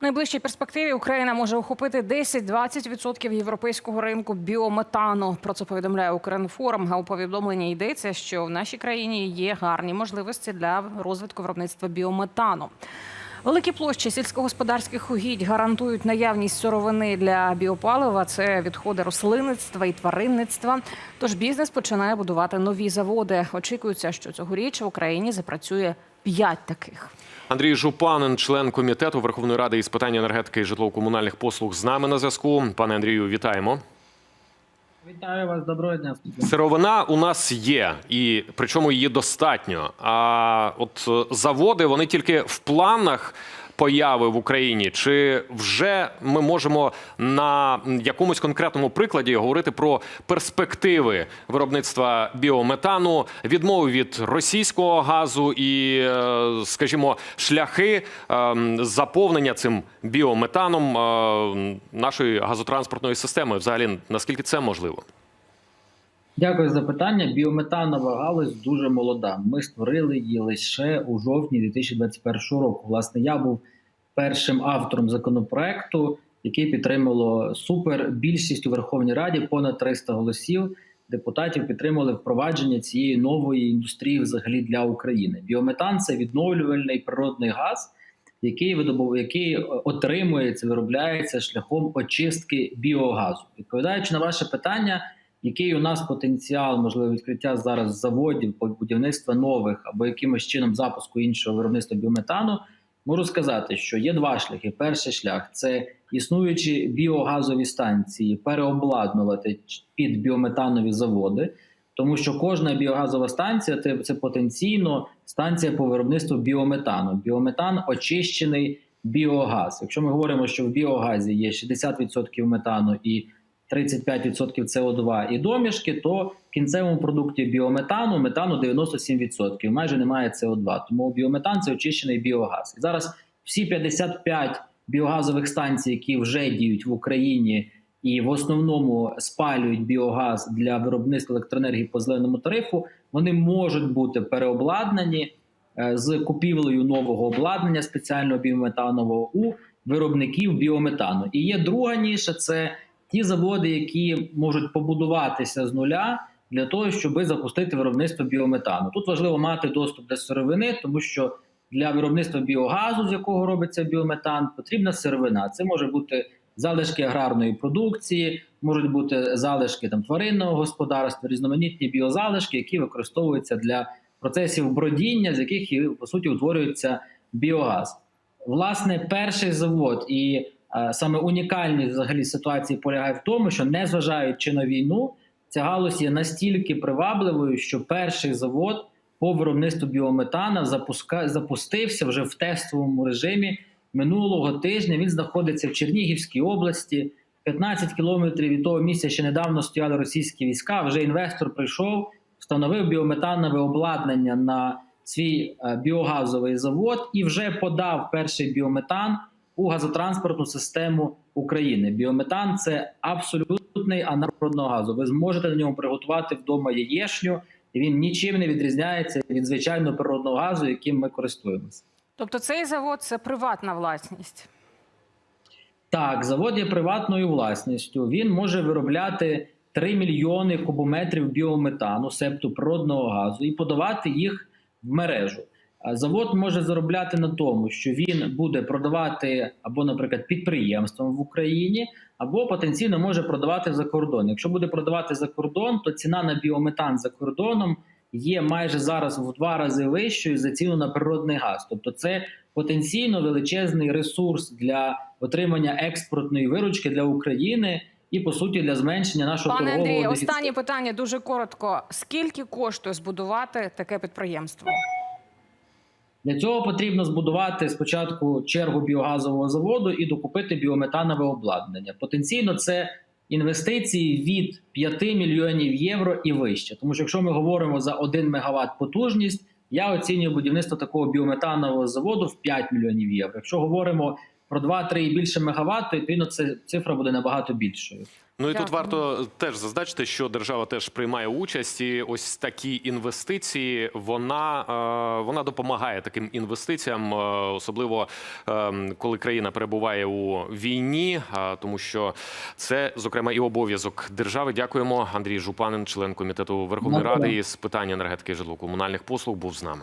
В найближчій перспективі Україна може охопити 10-20% європейського ринку біометану. Про це повідомляє Укрінформ. А у повідомленні йдеться, що в нашій країні є гарні можливості для розвитку виробництва біометану. Великі площі сільськогосподарських угідь гарантують наявність сировини для біопалива. Це відходи рослинництва і тваринництва. Тож бізнес починає будувати нові заводи. Очікується, що цьогоріч в Україні запрацює п'ять таких. Андрій Жупанин, член комітету Верховної Ради із питань енергетики і житлово-комунальних послуг, з нами на зв'язку. Пане Андрію, вітаємо. Вітаю вас, доброго дня. Сировина у нас є, і причому її достатньо. А от е, заводи вони тільки в планах появи в Україні, чи вже ми можемо на якомусь конкретному прикладі говорити про перспективи виробництва біометану, відмови від російського газу і, е, скажімо, шляхи е, заповнення цим біометаном е, нашої газотранспортної системи? Взагалі, наскільки це можливо? Дякую за питання. Біометанова галузь дуже молода. Ми створили її лише у жовтні 2021 року. Власне, я був першим автором законопроекту, який підтримало супер більшість у Верховній Раді, понад 300 голосів. Депутатів підтримали впровадження цієї нової індустрії взагалі для України. Біометан це відновлювальний природний газ, який видобув, який отримується, виробляється шляхом очистки біогазу. Відповідаючи на ваше питання, який у нас потенціал, можливо, відкриття зараз заводів, будівництва нових або якимось чином запуску іншого виробництва біометану, можу сказати, що є два шляхи. Перший шлях це існуючі біогазові станції переобладнувати під біометанові заводи. Тому що кожна біогазова станція це, це потенційно станція по виробництву біометану. Біометан очищений біогаз. Якщо ми говоримо, що в біогазі є 60% метану і 35% СО2 і домішки, то в кінцевому продукті біометану метану 97%. Майже немає СО2. Тому біометан це очищений біогаз. І зараз всі 55 біогазових станцій, які вже діють в Україні і в основному спалюють біогаз для виробництва електроенергії по зеленому тарифу, вони можуть бути переобладнані е, з купівлею нового обладнання спеціального біометанового у виробників біометану. І є друга ніша це ті заводи, які можуть побудуватися з нуля для того, щоб запустити виробництво біометану. Тут важливо мати доступ до сировини, тому що для виробництва біогазу, з якого робиться біометан, потрібна сировина. Це може бути залишки аграрної продукції, можуть бути залишки там тваринного господарства, різноманітні біозалишки, які використовуються для процесів бродіння, з яких і, по суті утворюється біогаз. Власне, перший завод і саме унікальність взагалі ситуації полягає в тому, що незважаючи на війну, ця галузь є настільки привабливою, що перший завод по виробництву біометана запуска... запустився вже в тестовому режимі минулого тижня. Він знаходиться в Чернігівській області. 15 кілометрів від того місця, ще недавно стояли російські війська. Вже інвестор прийшов, встановив біометанове обладнання на свій е, біогазовий завод і вже подав перший біометан у газотранспортну систему України. Біометан це абсолютний аналог природного газу. Ви зможете на ньому приготувати вдома яєшню, і він нічим не відрізняється від звичайного природного газу, яким ми користуємося. Тобто цей завод це приватна власність. Так, завод є приватною власністю. Він може виробляти 3 мільйони кубометрів біометану, септу природного газу, і подавати їх в мережу. Завод може заробляти на тому, що він буде продавати або, наприклад, підприємствам в Україні, або потенційно може продавати за кордон. Якщо буде продавати за кордон, то ціна на біометан за кордоном є майже зараз в два рази вищою за ціну на природний газ. Тобто, це потенційно величезний ресурс для отримання експортної виручки для України і по суті для зменшення нашого Пане торгового Андрію, останнє питання дуже коротко. Скільки коштує збудувати таке підприємство? Для цього потрібно збудувати спочатку чергу біогазового заводу і докупити біометанове обладнання. Потенційно це інвестиції від 5 мільйонів євро і вище. Тому що якщо ми говоримо за 1 мегаватт потужність, я оцінюю будівництво такого біометанового заводу в 5 мільйонів євро. Якщо говоримо про 2-3 і більше мегаватт, то відповідно це цифра буде набагато більшою. Ну і тут варто теж зазначити, що держава теж приймає участь. І ось такі інвестиції. Вона, е, вона допомагає таким інвестиціям, е, особливо е, коли країна перебуває у війні, тому що це зокрема і обов'язок держави. Дякуємо. Андрій Жупанин, член комітету Верховної Дякую. Ради із питань енергетики і житлово-комунальних послуг, був з нами.